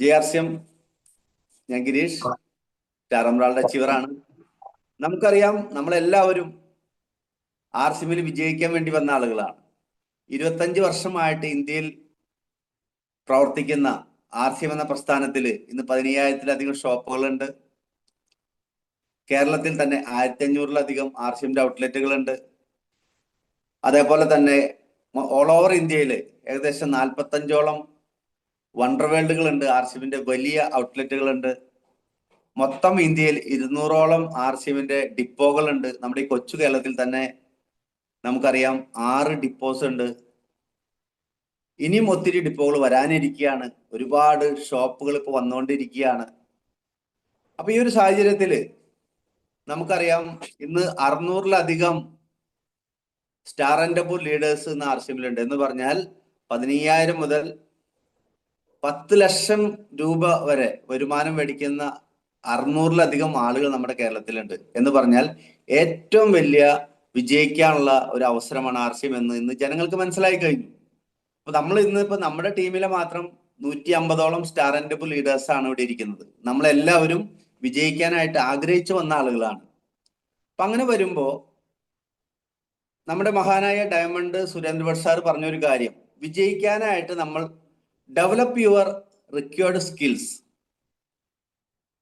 G R C M ഞാൻ ഗിരീഷ്. ചാറമ്പ്രാളുടെ അച്ചീവറാണ് നമുക്കറിയാം നമ്മളെല്ലാവരും ആർ സി എമ്മിൽ വിജയിക്കാൻ വേണ്ടി വന്ന ആളുകളാണ്. ഇരുപത്തഞ്ച് വർഷമായിട്ട് ഇന്ത്യയിൽ പ്രവർത്തിക്കുന്ന ആർ സി എം എന്ന പ്രസ്ഥാനത്തിൽ ഇന്ന് പതിനയ്യായിരത്തിലധികം ഷോപ്പുകളുണ്ട്. കേരളത്തിൽ തന്നെ ആയിരത്തി അഞ്ഞൂറിലധികം ആർ സി എമ്മിന്റെ ഔട്ട്ലെറ്റുകളുണ്ട്. അതേപോലെ തന്നെ ഓൾ ഓവർ ഇന്ത്യയിൽ ഏകദേശം നാൽപ്പത്തഞ്ചോളം വണ്ടർ വേൾഡുകളുണ്ട് ആർ സി എമ്മിന്റെ വലിയ ഔട്ട്ലെറ്റുകൾ ഉണ്ട് മൊത്തം ഇന്ത്യയിൽ ഇരുന്നൂറോളം ആർ സി എമ്മിന്റെ ഡിപ്പോകളുണ്ട്. നമ്മുടെ ഈ കൊച്ചു കേരളത്തിൽ തന്നെ നമുക്കറിയാം ആറ് ഡിപ്പോസ് ഉണ്ട്. ഇനിയും ഒത്തിരി ഡിപ്പോകൾ വരാനിരിക്കുകയാണ്. ഒരുപാട് ഷോപ്പുകൾ ഇപ്പോൾ വന്നുകൊണ്ടിരിക്കുകയാണ്. അപ്പൊ ഈ ഒരു സാഹചര്യത്തിൽ നമുക്കറിയാം ഇന്ന് അറുന്നൂറിലധികം സ്റ്റാർ ആൻഡ് ലീഡേഴ്സ് ഇന്ന് ആർ സി എമ്മിലുണ്ട് എന്ന് പറഞ്ഞാൽ പതിനയ്യായിരം മുതൽ പത്ത് ലക്ഷം രൂപ വരെ വരുമാനം മേടിക്കുന്ന അറുന്നൂറിലധികം ആളുകൾ നമ്മുടെ കേരളത്തിലുണ്ട്. എന്ന് പറഞ്ഞാൽ ഏറ്റവും വലിയ വിജയിക്കാനുള്ള ഒരു അവസരമാണ് ആർ സി എം എന്ന് ഇന്ന് ജനങ്ങൾക്ക് മനസ്സിലായി കഴിഞ്ഞു. അപ്പൊ നമ്മൾ ഇന്ന് ഇപ്പൊ നമ്മുടെ ടീമിലെ മാത്രം നൂറ്റി അമ്പതോളം സ്റ്റാർ ആൻഡ് ഡബിൾ ലീഡേഴ്സ് ആണ് ഇവിടെ ഇരിക്കുന്നത്. നമ്മളെല്ലാവരും വിജയിക്കാനായിട്ട് ആഗ്രഹിച്ചു വന്ന ആളുകളാണ്. അപ്പൊ അങ്ങനെ വരുമ്പോ നമ്മുടെ മഹാനായ ഡയമണ്ട് സുരേന്ദ്ര ഭട്ട് സാർ പറഞ്ഞൊരു കാര്യം. വിജയിക്കാനായിട്ട് നമ്മൾ ഡെവലപ്പ് യുവർ റിക്വേർഡ് സ്കിൽസ്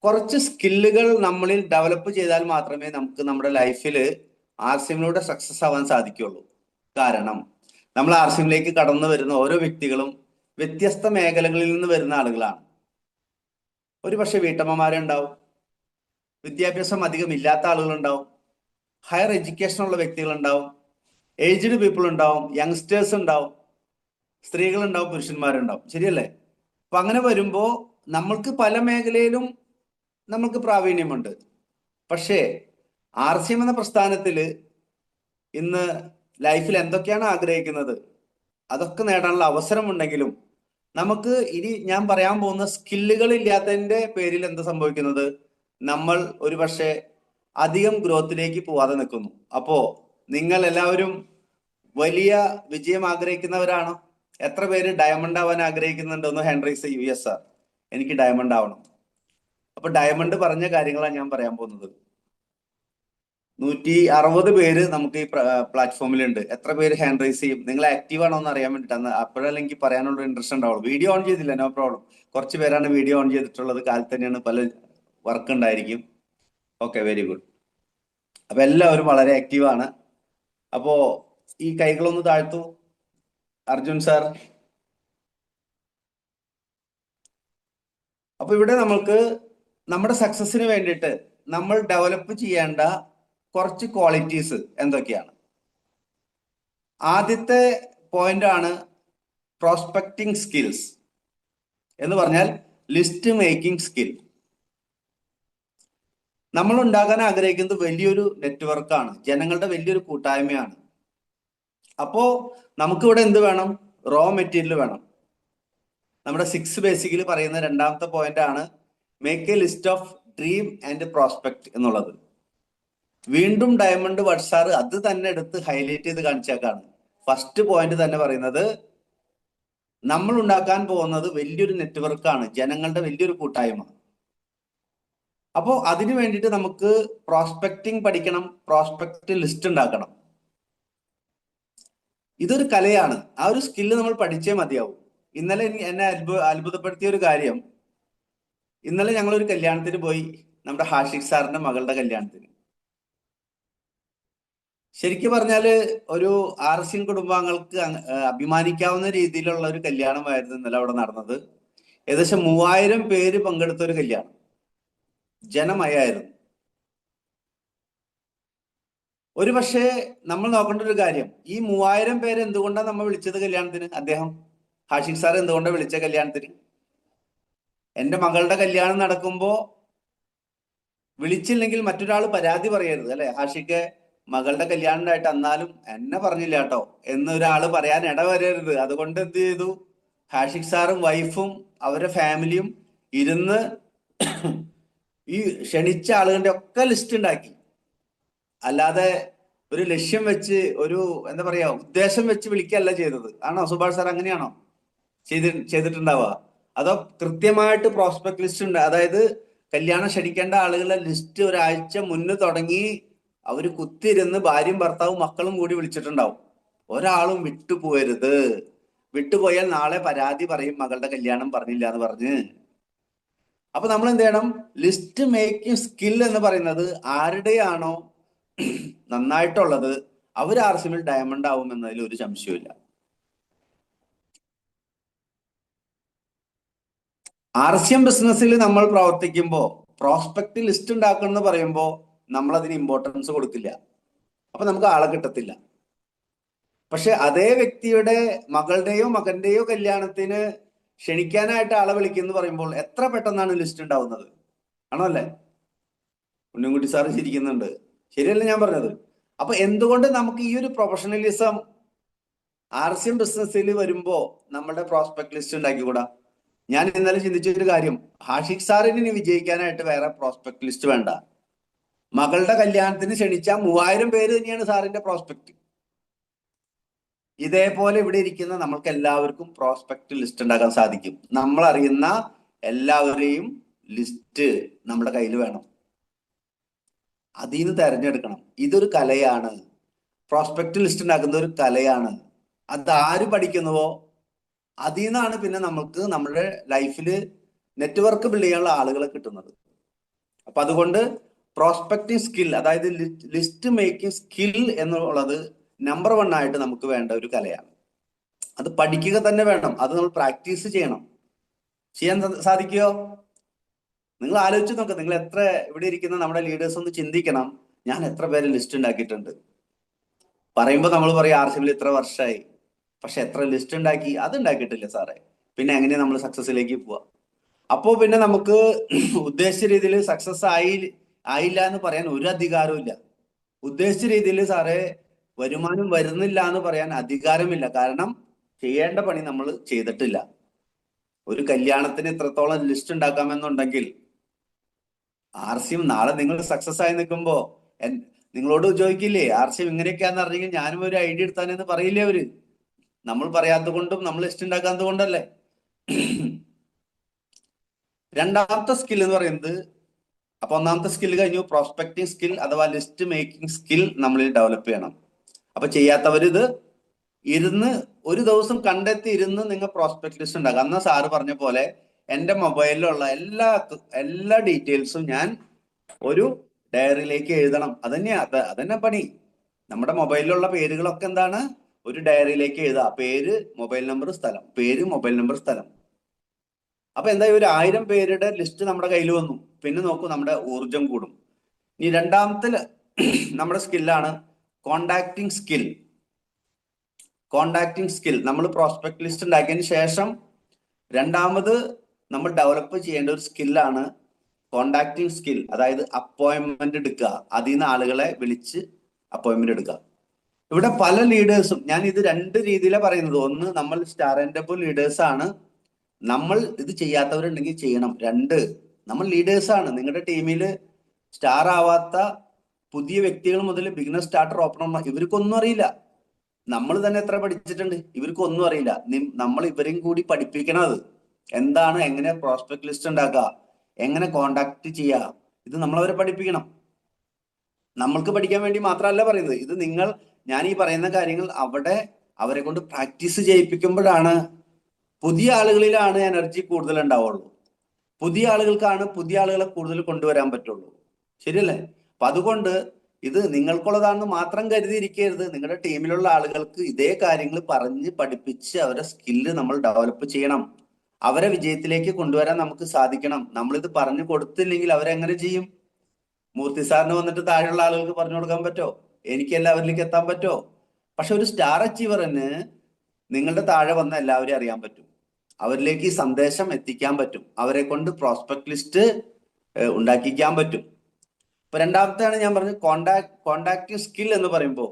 കുറച്ച് സ്കില്ലുകൾ നമ്മളിൽ ഡെവലപ്പ് ചെയ്താൽ മാത്രമേ നമുക്ക് നമ്മുടെ ലൈഫിൽ ആർ സി എമ്മിലൂടെ സക്സസ് ആവാൻ സാധിക്കുള്ളൂ കാരണം നമ്മൾ ആർ സി എമ്മിലേക്ക് കടന്നു വരുന്ന ഓരോ വ്യക്തികളും വ്യത്യസ്ത മേഖലകളിൽ നിന്ന് വരുന്ന ആളുകളാണ്. ഒരു പക്ഷെ വീട്ടമ്മമാരുണ്ടാവും. വിദ്യാഭ്യാസം അധികം ഇല്ലാത്ത ആളുകളുണ്ടാവും. ഹയർ എഡ്യൂക്കേഷൻ ഉള്ള വ്യക്തികളുണ്ടാവും. ഏജ്ഡ് പീപ്പിൾ ഉണ്ടാവും. യങ്സ്റ്റേഴ്സ് ഉണ്ടാവും. സ്ത്രീകളുണ്ടാവും പുരുഷന്മാരുണ്ടാവും. ശരിയല്ലേ? അപ്പൊ അങ്ങനെ വരുമ്പോ നമ്മൾക്ക് പല മേഖലയിലും നമ്മൾക്ക് പ്രാവീണ്യമുണ്ട്. പക്ഷേ ആർ സി എം എന്ന പ്രസ്ഥാനത്തിൽ ഇന്ന് ലൈഫിൽ എന്തൊക്കെയാണ് ആഗ്രഹിക്കുന്നത്? അതൊക്കെ നേടാനുള്ള അവസരമുണ്ടെങ്കിലും നമുക്ക് ഇനി ഞാൻ പറയാൻ പോകുന്ന സ്കില്ലുകൾ ഇല്ലാത്തതിന്റെ പേരിൽ എന്താ സംഭവിക്കുന്നത്? നമ്മൾ ഒരു പക്ഷേ അധികം ഗ്രോത്തിലേക്ക് പോവാതെ നിൽക്കുന്നു. അപ്പോ നിങ്ങൾ എല്ലാവരും വലിയ വിജയം ആഗ്രഹിക്കുന്നവരാണോ? എത്ര പേര് ഡയമണ്ട് ആവാൻ ആഗ്രഹിക്കുന്നുണ്ട് ഒന്ന് ഹാൻഡ് യു എസ് ആർ? എനിക്ക് ഡയമണ്ട് ആവണം. അപ്പൊ ഡയമണ്ട് പറഞ്ഞ കാര്യങ്ങളാണ് ഞാൻ പറയാൻ പോകുന്നത്. നൂറ്റി അറുപത് പേര് നമുക്ക് ഈ പ്ലാറ്റ്ഫോമിലുണ്ട് എത്ര പേര് ഹാൻഡ് റൈസ് ചെയ്യും നിങ്ങൾ ആക്റ്റീവ് ആണോ എന്ന് അറിയാൻ വേണ്ടിയിട്ടാണ് അപ്പോഴല്ലേ എനിക്ക് പറയാനുള്ള ഇൻട്രസ്റ്റ് ഉണ്ടാവുള്ളൂ. വീഡിയോ ഓൺ ചെയ്തില്ല നോ പ്രോബ്ലം കുറച്ച് പേരാണ് വീഡിയോ ഓൺ ചെയ്തിട്ടുള്ളത്. കാലത്ത് തന്നെയാണ് പല വർക്ക് ഉണ്ടായിരിക്കും. ഓക്കെ വെരി ഗുഡ് അപ്പൊ എല്ലാവരും വളരെ ആക്റ്റീവ് ആണ്. അപ്പോ ഈ കൈകളൊന്ന് താഴ്ത്തു. അർജുൻ സാർ. അപ്പൊ ഇവിടെ നമ്മൾക്ക് നമ്മുടെ സക്സസിന് വേണ്ടിയിട്ട് നമ്മൾ ഡെവലപ്പ് ചെയ്യേണ്ട കുറച്ച് ക്വാളിറ്റീസ് എന്തൊക്കെയാണ്? ആദ്യത്തെ പോയിന്റ് ആണ് പ്രോസ്പെക്ടിങ് സ്കിൽസ് എന്ന് പറഞ്ഞാൽ ലിസ്റ്റ് മേക്കിംഗ് സ്കിൽ നമ്മൾ ഉണ്ടാകാൻ ആഗ്രഹിക്കുന്നത് വലിയൊരു നെറ്റ്വർക്കാണ് ജനങ്ങളുടെ വലിയൊരു കൂട്ടായ്മയാണ്. അപ്പോ നമുക്കിവിടെ എന്ത് വേണം? റോ മെറ്റീരിയൽ വേണം. നമ്മുടെ സിക്സ് ബേസിക്കലി പറയുന്ന രണ്ടാമത്തെ പോയിന്റ് ആണ് make a list of dream and prospect എന്നുള്ളത്. വീണ്ടും ഡയമണ്ട് വട്സാർ അത് തന്നെ എടുത്ത് ഹൈലൈറ്റ് ചെയ്ത് കാണിച്ചേക്കാണ്. ഫസ്റ്റ് പോയിന്റ് തന്നെ പറയുന്നത് നമ്മൾ ഉണ്ടാക്കാൻ പോകുന്നത് വലിയൊരു നെറ്റ്വർക്കാണ് ജനങ്ങളുടെ വലിയൊരു കൂട്ടായ്മ. അപ്പോ അതിനു വേണ്ടിയിട്ട് നമുക്ക് പ്രോസ്പെക്ടിങ് പഠിക്കണം പ്രോസ്പെക്ട് ലിസ്റ്റ് ഉണ്ടാക്കണം. ഇതൊരു കലയാണ്. ആ ഒരു സ്കില്ല് നമ്മൾ പഠിച്ചേ മതിയാവും. ഇന്നലെ എന്നെ അത്ഭു അത്ഭുതപ്പെടുത്തിയ ഒരു കാര്യം. ഇന്നലെ ഞങ്ങൾ ഒരു കല്യാണത്തിന് പോയി നമ്മുടെ ഹാഷിഖ് സാറിന്റെ മകളുടെ കല്യാണത്തിന്. ശരിക്കും പറഞ്ഞാൽ ഒരു ആർ സി കുടുംബാംഗങ്ങൾക്ക് അഭിമാനിക്കാവുന്ന രീതിയിലുള്ള ഒരു കല്യാണമായിരുന്നു ഇന്നലെ അവിടെ നടന്നത്. ഏകദേശം മൂവായിരം പേര് പങ്കെടുത്ത ഒരു കല്യാണം. ജനമയായിരുന്നു ഒരു പക്ഷേ നമ്മൾ നോക്കേണ്ട ഒരു കാര്യം ഈ മൂവായിരം പേര് എന്തുകൊണ്ടാണ് നമ്മൾ വിളിച്ചത് കല്യാണത്തിന്? അദ്ദേഹം ഹാഷിഖ് സാർ എന്തുകൊണ്ടാണ് വിളിച്ച കല്യാണത്തിന്? എന്റെ മകളുടെ കല്യാണം നടക്കുമ്പോ വിളിച്ചില്ലെങ്കിൽ മറ്റൊരാൾ പരാതി പറയരുത് അല്ലെ? ഹാഷിക്ക് മകളുടെ കല്യാണമായിട്ട് അന്നാലും എന്നെ പറഞ്ഞില്ല കേട്ടോ എന്നൊരാൾ പറയാൻ ഇടവരരുത് അതുകൊണ്ട് എന്ത് ചെയ്തു? ഹാഷിഖ് സാറും വൈഫും അവരുടെ ഫാമിലിയും ഇരുന്ന് ഈ ക്ഷണിച്ച ആളുകളുടെ ഒക്കെ ലിസ്റ്റ് ഉണ്ടാക്കി. അല്ലാതെ ഒരു ലക്ഷ്യം വെച്ച് ഒരു എന്താ പറയാ ഉദ്ദേശം വെച്ച് വിളിക്കല്ല ചെയ്തത്. ആണോ? സുഭാഷ് സാർ അങ്ങനെയാണോ ചെയ്തി ചെയ്തിട്ടുണ്ടാവുക? അതോ കൃത്യമായിട്ട് പ്രോസ്പെക്ട് ലിസ്റ്റ് ഉണ്ട്? അതായത് കല്യാണം ക്ഷണിക്കേണ്ട ആളുകളുടെ ലിസ്റ്റ് ഒരാഴ്ച മുന്നേ തുടങ്ങി അവർ കുത്തിരുന്ന് ഭാര്യയും ഭർത്താവും മക്കളും കൂടി വിളിച്ചിട്ടുണ്ടാവും. ഒരാളും വിട്ടുപോകരുത് വിട്ടുപോയാൽ നാളെ പരാതി പറയും മകളുടെ കല്യാണം പറഞ്ഞില്ല എന്ന് പറഞ്ഞ്. അപ്പൊ നമ്മൾ എന്ത് ചെയ്യണം? ലിസ്റ്റ് മേക്കിംഗ് സ്കിൽ എന്ന് പറയുന്നത് ആരുടെയാണോ നന്നായിട്ടുള്ളത് അവർ ആർസിമിൽ ഡയമണ്ട് ആവും എന്നതിൽ ഒരു സംശയമില്ല ആർ സി എം ബിസിനസ്സിൽ നമ്മൾ പ്രവർത്തിക്കുമ്പോൾ പ്രോസ്പെക്ട് ലിസ്റ്റ് ഉണ്ടാക്കണം എന്ന് പറയുമ്പോൾ നമ്മൾ അതിന് ഇമ്പോർട്ടൻസ് കൊടുക്കില്ല. അപ്പൊ നമുക്ക് ആളെ കിട്ടത്തില്ല. പക്ഷെ അതേ വ്യക്തിയുടെ മകളുടെയോ മകന്റെയോ കല്യാണത്തിന് ക്ഷണിക്കാനായിട്ട് ആളെ വിളിക്കുന്നു പറയുമ്പോൾ എത്ര പെട്ടെന്നാണ് ലിസ്റ്റ് ഉണ്ടാവുന്നത്? ആണോ അല്ലേ? ഉണ്ണിൻകുട്ടി സാറ് ചിരിക്കുന്നുണ്ട് ശരിയല്ല ഞാൻ പറഞ്ഞത്? അപ്പൊ എന്തുകൊണ്ട് നമുക്ക് ഈ ഒരു പ്രൊഫഷണലിസം ആർ സി എം ബിസിനസ്സിൽ വരുമ്പോ നമ്മുടെ പ്രോസ്പെക്ട് ലിസ്റ്റ് ഉണ്ടാക്കിക്കൂടാ? ഞാൻ ഇന്നലെ ചിന്തിച്ചൊരു കാര്യം. ഹാഷിഖ് സാറിന് ഇനി വിജയിക്കാനായിട്ട് വേറെ പ്രോസ്പെക്ട് ലിസ്റ്റ് വേണ്ട. മകളുടെ കല്യാണത്തിന് ക്ഷണിച്ച മൂവായിരം പേര് തന്നെയാണ് സാറിന്റെ പ്രോസ്പെക്ട് ഇതേപോലെ ഇവിടെ ഇരിക്കുന്ന നമ്മൾക്ക് എല്ലാവർക്കും പ്രോസ്പെക്ട് ലിസ്റ്റ് ഉണ്ടാക്കാൻ സാധിക്കും. നമ്മൾ അറിയുന്ന എല്ലാവരെയും ലിസ്റ്റ് നമ്മുടെ കയ്യിൽ വേണം. അതിൽ നിന്ന് തെരഞ്ഞെടുക്കണം. ഇതൊരു കലയാണ്. പ്രോസ്പെക്ട് ലിസ്റ്റ് ഉണ്ടാക്കുന്ന ഒരു കലയാണ്. അത് ആര് പഠിക്കുന്നുവോ അതിൽ നിന്നാണ് പിന്നെ നമുക്ക് നമ്മുടെ ലൈഫിൽ നെറ്റ്വർക്ക് ബിൽഡ് ചെയ്യാനുള്ള ആളുകളെ കിട്ടുന്നത്. അപ്പൊ അതുകൊണ്ട് പ്രോസ്പെക്ടിങ് സ്കിൽ അതായത് ലിസ്റ്റ് മേക്കിംഗ് സ്കിൽ എന്നുള്ളത് നമ്പർ വൺ ആയിട്ട് നമുക്ക് വേണ്ട ഒരു കലയാണ്. അത് പഠിക്കുക തന്നെ വേണം. അത് നമ്മൾ പ്രാക്ടീസ് ചെയ്യണം. ചെയ്യാൻ സാധിക്കുമോ നിങ്ങൾ ആലോചിച്ച് നോക്ക് നിങ്ങൾ എത്ര ഇവിടെ ഇരിക്കുന്ന നമ്മുടെ ലീഡേഴ്സ് ഒന്ന് ചിന്തിക്കണം. ഞാൻ എത്ര പേര് ലിസ്റ്റ് ഉണ്ടാക്കിയിട്ടുണ്ട്. പറയുമ്പോൾ നമ്മൾ പറയും ആർ സി ഇത്ര വർഷമായി പക്ഷെ എത്ര ലിസ്റ്റ് ഉണ്ടാക്കി? അത് ഉണ്ടാക്കിയിട്ടില്ല സാറേ. പിന്നെ എങ്ങനെയാ നമ്മൾ സക്സസിലേക്ക് പോവാ? അപ്പോ പിന്നെ നമുക്ക് ഉദ്ദേശിച്ച രീതിയിൽ സക്സസ് ആയി ആയില്ല എന്ന് പറയാൻ ഒരു അധികാരവും ഇല്ല. ഉദ്ദേശിച്ച രീതിയിൽ സാറേ വരുമാനം വരുന്നില്ല എന്ന് പറയാൻ അധികാരമില്ല. കാരണം ചെയ്യേണ്ട പണി നമ്മൾ ചെയ്തിട്ടില്ല. ഒരു കല്യാണത്തിന് ഇത്രത്തോളം ലിസ്റ്റ് ഉണ്ടാക്കാമെന്നുണ്ടെങ്കിൽ ആർ സി എം നാളെ നിങ്ങൾ സക്സസ് ആയി നിൽക്കുമ്പോ നിങ്ങളോട് ചോദിക്കില്ലേ ആർ സി എം ഇങ്ങനെയൊക്കെയാന്ന് അറിഞ്ഞെങ്കിൽ ഞാനും ഒരു ഐഡിയ എടുത്താനെന്ന് പറയില്ലേ അവർ? നമ്മൾ പറയാത്ത കൊണ്ടും നമ്മൾ ലിസ്റ്റ് ഉണ്ടാക്കാത്തത് കൊണ്ടല്ലേ? രണ്ടാമത്തെ സ്കിൽ എന്ന് പറയുന്നത് അപ്പൊ ഒന്നാമത്തെ സ്കിൽ കഴിഞ്ഞു പ്രോസ്പെക്ടിങ് സ്കിൽ അഥവാ ലിസ്റ്റ് മേക്കിംഗ് സ്കിൽ നമ്മളിൽ ഡെവലപ്പ് ചെയ്യണം. അപ്പൊ ചെയ്യാത്തവരിത് ഇരുന്ന് ഒരു ദിവസം കണ്ടെത്തി ഇരുന്ന് നിങ്ങൾ പ്രോസ്പെക്ട് ലിസ്റ്റ് ഉണ്ടാക്കുക. അന്ന് സാറ് പറഞ്ഞ പോലെ എന്റെ മൊബൈലിലുള്ള എല്ലാ എല്ലാ ഡീറ്റെയിൽസും ഞാൻ ഒരു ഡയറിയിലേക്ക് എഴുതണം. അതന്നെയാ അതന്നെ പണി. നമ്മുടെ മൊബൈലിലുള്ള പേരുകളൊക്കെ എന്താണ്? ഒരു ഡയറിയിലേക്ക് എഴുതുക പേര് മൊബൈൽ നമ്പർ സ്ഥലം. പേര് മൊബൈൽ നമ്പർ സ്ഥലം. അപ്പൊ എന്താ ഒരു ആയിരം പേരുടെ ലിസ്റ്റ് നമ്മുടെ കയ്യിൽ വന്നു. പിന്നെ നോക്കൂ നമ്മുടെ ഊർജം കൂടും. ഇനി രണ്ടാമത്തെ നമ്മുടെ സ്കില്ലാണ് കോണ്ടാക്ടിങ് സ്കിൽ. Contacting skill. നമ്മൾ പ്രോസ്പെക്ട് ലിസ്റ്റ് ഉണ്ടാക്കിയതിന് ശേഷം രണ്ടാമത് നമ്മൾ ഡെവലപ്പ് ചെയ്യേണ്ട ഒരു സ്കില്ലാണ് കോണ്ടാക്ടിങ് സ്കിൽ അതായത് അപ്പോയിന്റ്മെന്റ് എടുക്കുക. അതിൽ നിന്ന് ആളുകളെ വിളിച്ച് അപ്പോയിന്റ്മെന്റ് എടുക്കുക. ഇവിടെ പല ലീഡേഴ്സും ഞാൻ ഇത് രണ്ട് രീതിയിലാണ് പറയുന്നത്. ഒന്ന് നമ്മൾ സ്റ്റാർ ആൻഡ് ലീഡേഴ്സ് ആണ്. നമ്മൾ ഇത് ചെയ്യാത്തവരുണ്ടെങ്കിൽ ചെയ്യണം. രണ്ട് നമ്മൾ ലീഡേഴ്സ് ആണ്. നിങ്ങളുടെ ടീമിൽ സ്റ്റാർ ആവാത്ത പുതിയ വ്യക്തികൾ മുതൽ ബിഗിനർ സ്റ്റാർട്ടർ ഓപ്പണർ ഇവർക്കൊന്നും അറിയില്ല. നമ്മൾ തന്നെ എത്ര പഠിച്ചിട്ടുണ്ട്? ഇവർക്കൊന്നും അറിയില്ല. നമ്മൾ ഇവരെയും കൂടി പഠിപ്പിക്കണം എന്താണ് എങ്ങനെ പ്രോസ്പെക്ട് ലിസ്റ്റ് ഉണ്ടാക്കുക എങ്ങനെ കോണ്ടാക്ട് ചെയ്യുക ഇത് നമ്മൾ അവരെ പഠിപ്പിക്കണം. നമ്മൾക്ക് പഠിക്കാൻ വേണ്ടി മാത്രമല്ല പറയുന്നത് ഇത് നിങ്ങൾ ഞാൻ ഈ പറയുന്ന കാര്യങ്ങൾ അവിടെ അവരെ കൊണ്ട് പ്രാക്ടീസ് ചെയ്യിപ്പിക്കുമ്പോഴാണ് പുതിയ ആളുകളിലാണ് എനർജി കൂടുതൽ ഉണ്ടാവുള്ളൂ. പുതിയ ആളുകൾക്കാണ് പുതിയ ആളുകളെ കൂടുതൽ കൊണ്ടുവരാൻ പറ്റുള്ളൂ. ശരിയല്ലേ? അപ്പൊ അതുകൊണ്ട് ഇത് നിങ്ങൾക്കുള്ളതാണെന്ന് മാത്രം കരുതിയിരിക്കരുത്. നിങ്ങളുടെ ടീമിലുള്ള ആളുകൾക്ക് ഇതേ കാര്യങ്ങൾ പറഞ്ഞ് പഠിപ്പിച്ച് അവരുടെ സ്കില്ല് നമ്മൾ ഡെവലപ്പ് ചെയ്യണം. അവരെ വിജയത്തിലേക്ക് കൊണ്ടുവരാൻ നമുക്ക് സാധിക്കണം. നമ്മളിത് പറഞ്ഞു കൊടുത്തില്ലെങ്കിൽ അവരെങ്ങനെ ചെയ്യും? മൂർത്തി സാറിന് വന്നിട്ട് താഴെയുള്ള ആളുകൾക്ക് പറഞ്ഞു കൊടുക്കാൻ പറ്റോ? എനിക്ക് എല്ലാവരിലേക്ക് എത്താൻ പറ്റോ? പക്ഷെ ഒരു സ്റ്റാർ അച്ചീവറിന് നിങ്ങളുടെ താഴെ വന്ന എല്ലാവരെയും അറിയാൻ പറ്റും. അവരിലേക്ക് ഈ സന്ദേശം എത്തിക്കാൻ പറ്റും. അവരെ കൊണ്ട് പ്രോസ്പെക്ട് ലിസ്റ്റ് ഉണ്ടാക്കിക്കാൻ പറ്റും. ഇപ്പൊ രണ്ടാമത്തെയാണ് ഞാൻ പറഞ്ഞത് കോണ്ടാക്ട് കോണ്ടാക്ട് സ്കിൽ എന്ന് പറയുമ്പോൾ